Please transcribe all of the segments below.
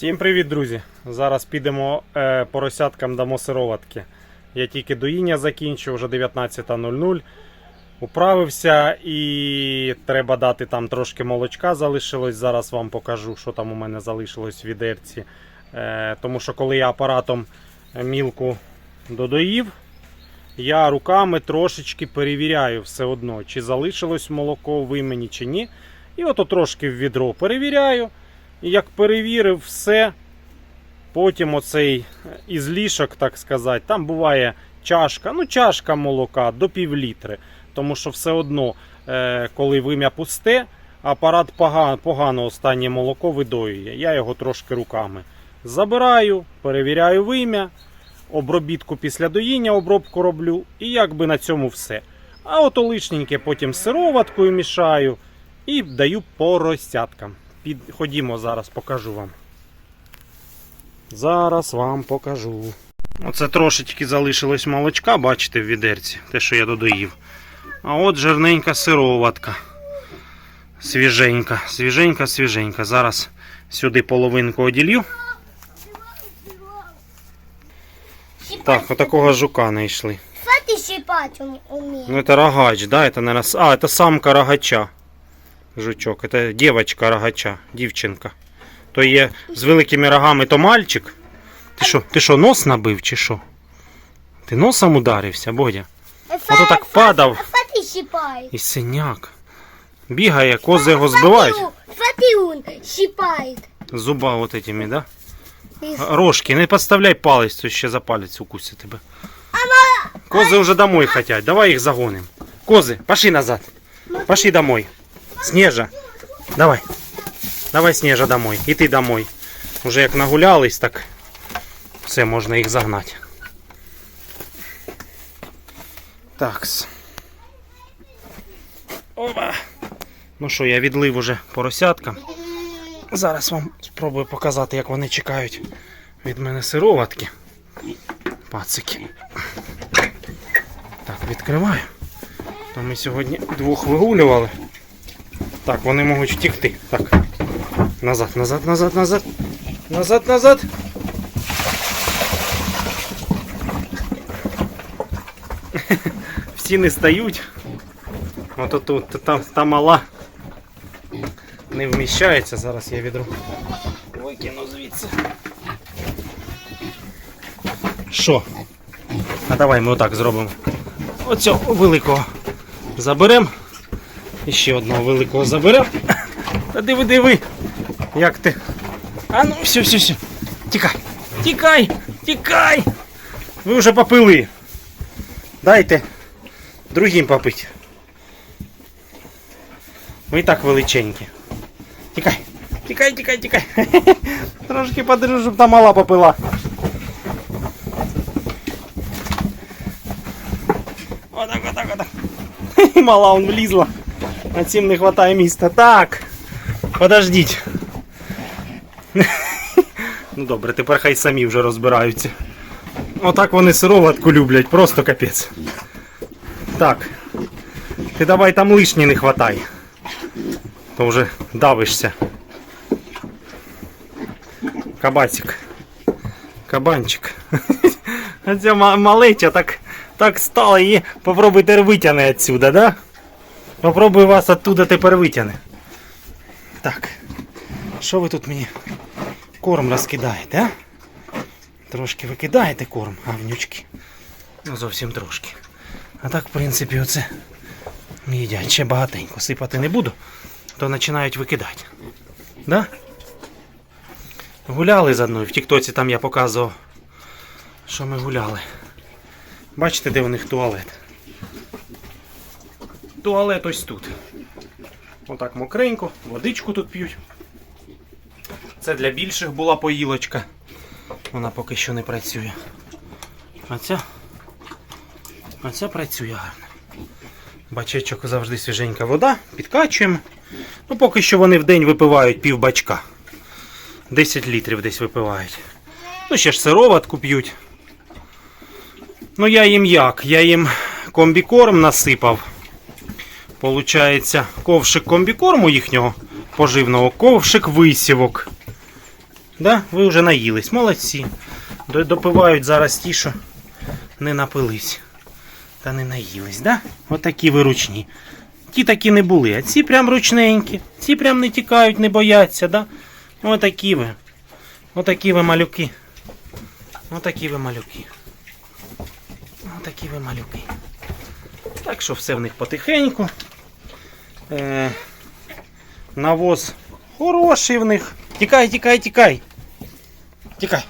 Всім привіт, друзі! Зараз підемо е, поросяткам дамо сироватки. Я тільки доїння закінчив, вже 19.00. Управився і треба дати там трошки молочка залишилось. Зараз вам покажу, що там у мене залишилось в відерці. Е, тому що коли я апаратом мілку додоїв, я руками трошечки перевіряю все одно, чи залишилось молоко в імені, чи ні. І ото трошки в відро перевіряю. І як перевірив все, потім оцей ізлішок, так сказати, там буває чашка, ну чашка молока до пів літри. Тому що все одно, е, коли вим'я пусте, апарат погано, погано останнє молоко видоює. Я його трошки руками забираю, перевіряю вим'я, обробітку після доїння обробку роблю, і якби на цьому все. А ото лишненьке потім сироваткою мішаю і даю поросяткам. Під... Ходімо зараз, покажу вам. Зараз вам покажу. Оце трошечки залишилось молочка, бачите, в відерці, те, що я додоїв. А от жирненька сироватка. Свіженька, свіженька, свіженька. Зараз сюди половинку оділю. Так, отакого жука знайшли. Что ты щипать ум- умеешь? Ну это рогач, да? Это, наверное, с- а, это самка рогача. Жучок. Это девочка рогача, дівчинка. То є з великими рогами, то мальчик. Ти що, ти що, нос набив чи що? Ти носом ударився, Бодя? Ото так падав Что ты щипаешь? і синяк. Бігає, кози його збивають. Смотри, он щипает. Зуба от этими, да? И Рожки, не подставляй палець, то ще за палець укусить тебе. Кози вже домой хотять, давай їх загоним. Кози, пошли назад. Пошли домой. Снежа, давай. Давай, Снежа, домой. І ти домой. Уже як нагулялись, так все, можна їх загнати. Такс. Опа. Ну що, я відлив уже поросяткам. Зараз вам спробую показати, як вони чекають від мене сироватки. Пацики. Так, відкриваю. То ми сьогодні двох вигулювали. Так, вони можуть втікти. Так. Назад, назад, назад, назад. Назад, назад. Всі не стають. Ото тут, та, та, та мала не вміщається. Зараз я відру. Викину звідси. Що? А давай ми отак зробимо. Оцього великого заберемо. І ще одного великого заберемо. Та диви, диви. Як ти? А ну, все, все, все. Тікай. Тікай! Тікай! Ви вже попили. Дайте другим попити. Ви і так величенькі. Тікай. Тікай, тікай, тікай. Трошки подержу, щоб та мала попила. Отак, отак, отак. Мала он влізла. А цим не вистачає міста. Так. Подождіть. Ну добре, тепер хай самі вже розбираються. Отак вони сироватку люблять, просто капець. Так. Ти давай там лишні не хватай. То вже давишся. Кабасик. Кабанчик. А ця малеча так, так стала її. Попробуй тепер витягне отсюда, да? Попробуй вас оттуда тепер витягне. Так. Що ви тут мені корм розкидаєте, а? Трошки викидаєте корм, гавнючки. Ну зовсім трошки. А так, в принципі, оце їдять. Ще багатенько. Сипати не буду, то починають викидати. Да? Гуляли за мною. В Тіктоці там я показував, що ми гуляли. Бачите, де у них туалет? Туалет ось тут. Отак мокренько, водичку тут п'ють. Це для більших була поїлочка. Вона поки що не працює. А ця, а ця працює гарно. Бачечок завжди свіженька вода, підкачуємо. Ну, поки що вони в день випивають пів бачка. 10 літрів десь випивають. Ну, ще ж сироватку п'ють. Ну, я їм як? Я їм комбікорм насипав. Получається, ковшик комбікорму їхнього поживного, ковшик висівок. Да? Ви вже наїлись, молодці. Допивають зараз ті, що не напились. Та не наїлись, да? Отакі ви ручні. Ті такі не були, а ці прям ручненькі. Ці прям не тікають, не бояться, да? Отакі ви. Отакі ви малюки. Отакі ви малюки. Отакі ви малюки. Так що все в них потихеньку. Е, навоз хороший в них. Тікай, тікай, тікай. Тікай.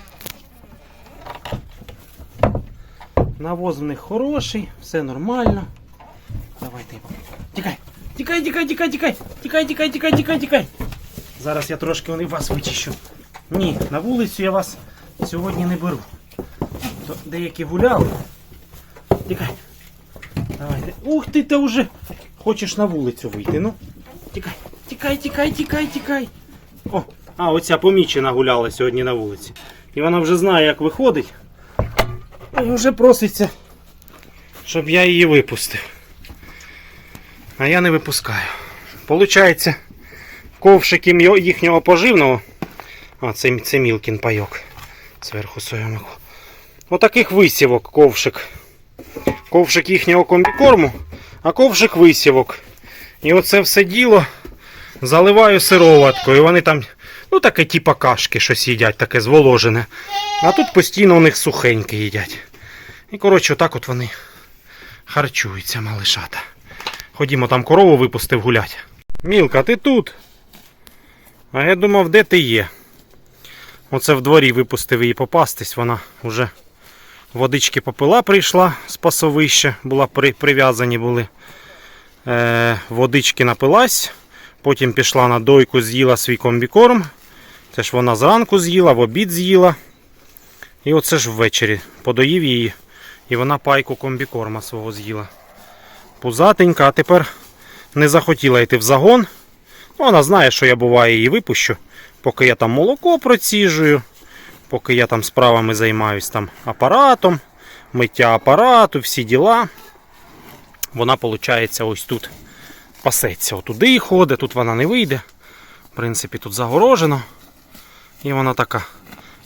Навоз в них хороший, все нормально. Давай ти. Тікай. Тікай, тікай, тікай, тікай. Тікай, тікай, тікай, тікай, тікай. Зараз я трошки вони вас вичищу. Ні, на вулицю я вас сьогодні не беру. Деякі гуляли. Тікай. Давайте. Ух ти, ти вже хочеш на вулицю вийти, ну. Тікай, тікай, тікай, тікай, тікай. О, а оця помічена гуляла сьогодні на вулиці. І вона вже знає, як виходить. І вже проситься, щоб я її випустив. А я не випускаю. Получається, ковшик їхнього поживного. А, це, це Мілкін пайок. Зверху соємику. Отаких висівок ковшик. Ковшик їхнього комбікорму, а ковшик висівок. І оце все діло заливаю сироваткою. Вони там, ну таке типа кашки щось їдять, таке зволожене. А тут постійно у них сухеньке їдять. І коротше, отак от вони харчуються, малишата. Ходімо, там корову випустив гулять. Мілка, ти тут? А я думав, де ти є? Оце в дворі випустив її попастись, вона вже водички попила прийшла з пасовища, була при, прив'язані були. Е, водички напилась, потім пішла на дойку, з'їла свій комбікорм. Це ж вона зранку з'їла, в обід з'їла. І оце ж ввечері подоїв її. І вона пайку комбікорма свого з'їла. Пузатенька, а тепер не захотіла йти в загон. Ну, Вона знає, що я буває її випущу, поки я там молоко проціжую, поки я там справами займаюсь там апаратом, миття апарату, всі діла. Вона, виходить, ось тут пасеться. Отуди ходить, тут вона не вийде. В принципі, тут загорожено. І вона така.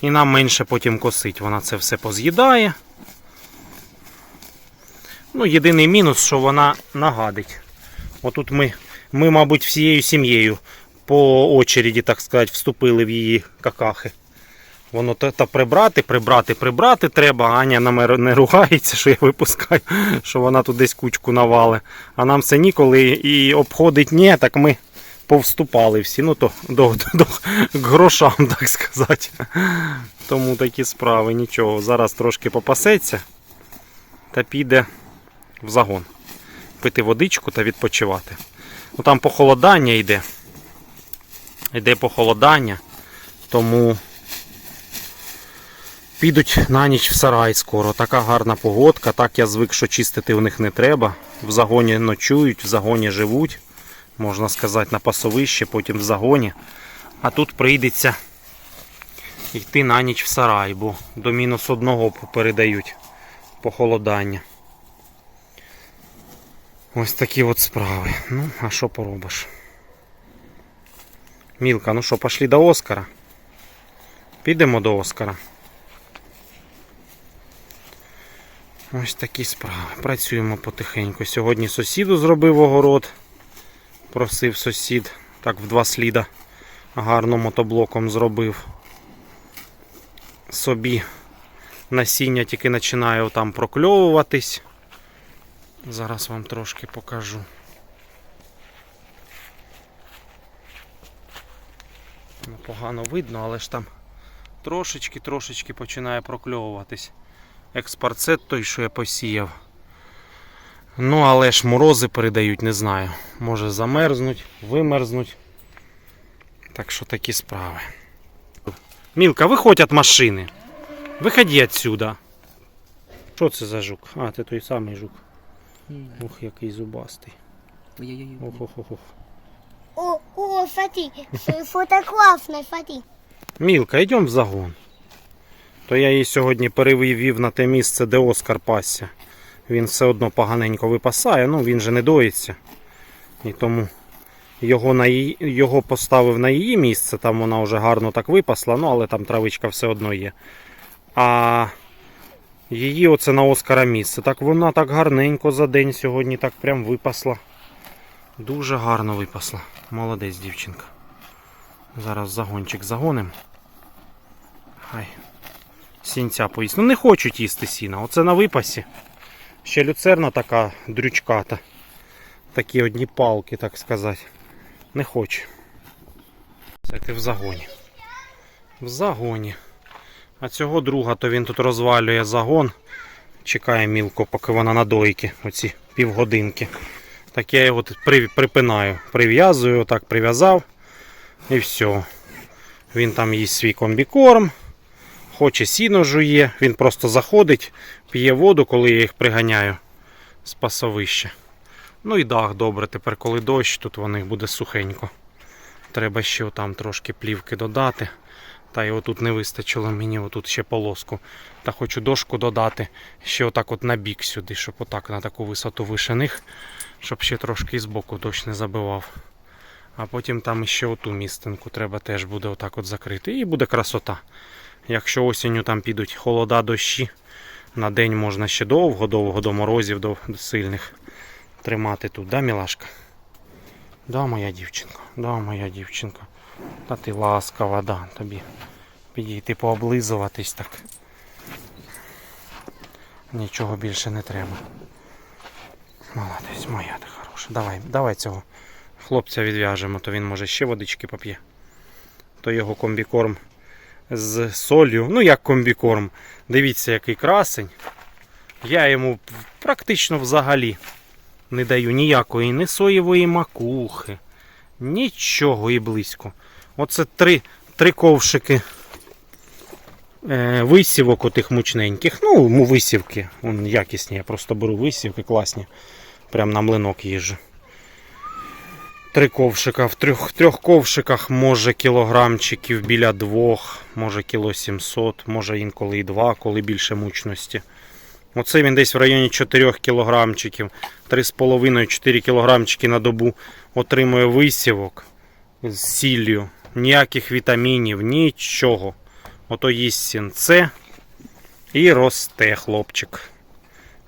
І нам менше потім косить. Вона це все поз'їдає. Ну, єдиний мінус, що вона нагадить. Отут ми, ми, мабуть, всією сім'єю по очереді, так сказати, вступили в її какахи. Воно та, та прибрати, прибрати, прибрати треба. Аня на мене не ругається, що я випускаю, що вона тут десь кучку навали. А нам це ніколи і обходить ні, так ми повступали всі. Ну то до, до, до грошам, так сказати. Тому такі справи, нічого. Зараз трошки попасеться та піде в загон. Пити водичку та відпочивати. Ну там похолодання йде. Йде похолодання, тому підуть на ніч в сарай скоро. Така гарна погодка. Так я звик, що чистити в них не треба. В загоні ночують, в загоні живуть. Можна сказати, на пасовище, потім в загоні. А тут прийдеться йти на ніч в сарай, бо до мінус одного передають похолодання. Ось такі от справи. Ну, а що поробиш? Мілка, ну що, пошли до Оскара? Підемо до Оскара. Ось такі справи. Працюємо потихеньку. Сьогодні сусіду зробив огород. Просив сусід. Так в два сліда гарно мотоблоком зробив. Собі насіння тільки починає там прокльовуватись. Зараз вам трошки покажу. Погано видно, але ж там трошечки-трошечки починає прокльовуватись. Експарцет той, що я посіяв. Ну, але ж морози передають, не знаю. Може замерзнуть, вимерзнуть. Так що такі справи. Мілка, виходь від машини. Виходи отсюда. Що це за жук? А, це той самий жук. Ух, який зубастий. Ох, ох, ох, ох. О, о, смотри, э, фото смотри. Мілка, йдемо в загон. То я її сьогодні перевів на те місце, де Оскар пасся. Він все одно поганенько випасає, ну він же не доїться. І тому його, на її, його поставив на її місце, там вона вже гарно так випасла, ну але там травичка все одно є. А її оце на Оскара місце. Так вона так гарненько за день сьогодні так прям випасла. Дуже гарно випасла. Молодець дівчинка. Зараз загончик загоним. Хай. Сінця поїсть. Ну не хочуть їсти сіна. Оце на випасі. Ще люцерна така дрючката. Такі одні палки, так сказати. Не хоче. Це ти в загоні. В загоні. А цього друга, то він тут розвалює загон. Чекає мілко, поки вона на дойки, оці півгодинки. Так я його припинаю. Прив'язую, отак прив'язав. І все. Він там їсть свій комбікорм. Хоче сіно жує, він просто заходить, п'є воду, коли я їх приганяю з пасовища. Ну і дах добре, тепер коли дощ, тут у них буде сухенько. Треба ще там трошки плівки додати. Та й отут не вистачило мені, отут ще полоску. Та хочу дошку додати, ще отак от на бік сюди, щоб отак на таку висоту вишених, щоб ще трошки збоку дощ не забивав. А потім там ще оту містинку треба теж буде отак от закрити. І буде красота. Якщо осінню там підуть холода, дощі, на день можна ще довго-довго до морозів до сильних тримати тут, да, мілашка? Да, моя дівчинка, да, моя дівчинка. Та ти ласкава, да, тобі підійти пооблизуватись так. Нічого більше не треба. Молодець, моя ти хороша. Давай, давай цього хлопця відв'яжемо, то він може ще водички поп'є. То його комбікорм з солью. Ну, як комбікорм. Дивіться, який красень. Я йому практично взагалі не даю ніякої ні соєвої макухи, нічого і близько. Оце три, три ковшики е, висівок отих мучненьких. Ну, висівки. Вон якісні. Я просто беру висівки класні. Прям на млинок їжджу. Три ковшика. В трьох, трьох ковшиках може кілограмчиків біля двох, може кіло 700, може інколи і два, коли більше мучності. Оце він десь в районі 4 кілограмчиків, 3,5-4 кілограмчики на добу отримує висівок з сіллю. Ніяких вітамінів, нічого. Ото їсть сінце і росте хлопчик.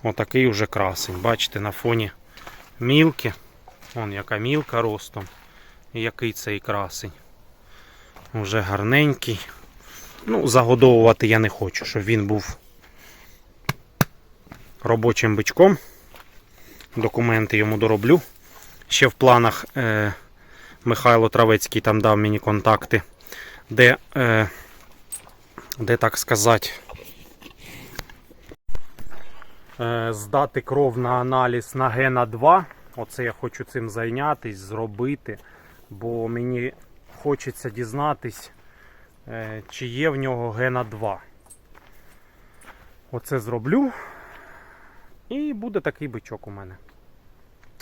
Отакий вже красень. Бачите, на фоні мілки. Вон яка мілка ростом. Який цей красень. Уже гарненький. Ну, загодовувати я не хочу, щоб він був робочим бичком. Документи йому дороблю. Ще в планах е, Михайло Травецький там дав мені контакти, де, е, де так сказати, е, здати кров на аналіз на гена 2. Оце я хочу цим зайнятися, зробити, бо мені хочеться дізнатись, е, чи є в нього гена 2. Оце зроблю. І буде такий бичок у мене.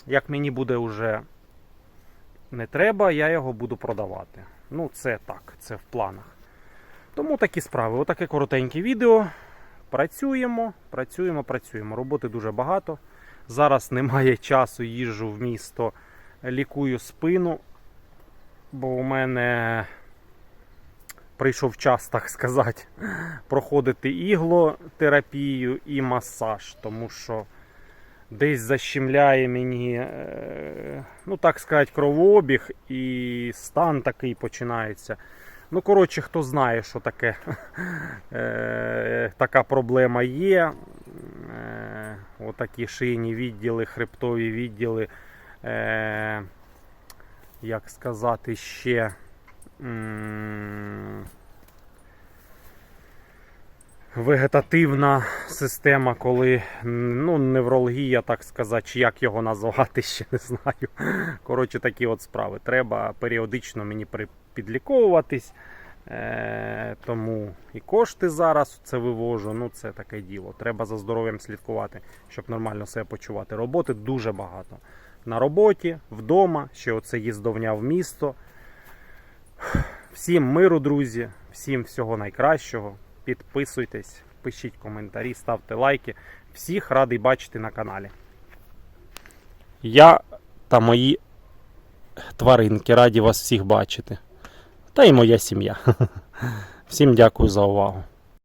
Як мені буде вже не треба, я його буду продавати. Ну, це так, це в планах. Тому такі справи. Отаке коротеньке відео. Працюємо, працюємо, працюємо. Роботи дуже багато. Зараз немає часу, їжджу в місто, лікую спину, бо у мене прийшов час, так сказати, проходити іглотерапію і масаж, тому що десь защемляє мені, е, ну так сказати, кровообіг і стан такий починається. Ну, коротше, хто знає, що таке е, така проблема є. Е, отакі шийні відділи, хребтові відділи, е, як сказати ще. Вегетативна система, коли ну, неврологія, так сказати, чи як його назвати, ще не знаю. Коротше, такі от справи. Треба періодично мені підліковуватись. Е, тому і кошти зараз це вивожу. Ну, це таке діло. Треба за здоров'ям слідкувати, щоб нормально себе почувати. Роботи дуже багато. На роботі, вдома, ще оце їздовня в місто. Всім миру, друзі, всім всього найкращого. Підписуйтесь, пишіть коментарі, ставте лайки. Всіх радий бачити на каналі. Я та мої тваринки. Раді вас всіх бачити. Та й моя сім'я. Всім дякую за увагу.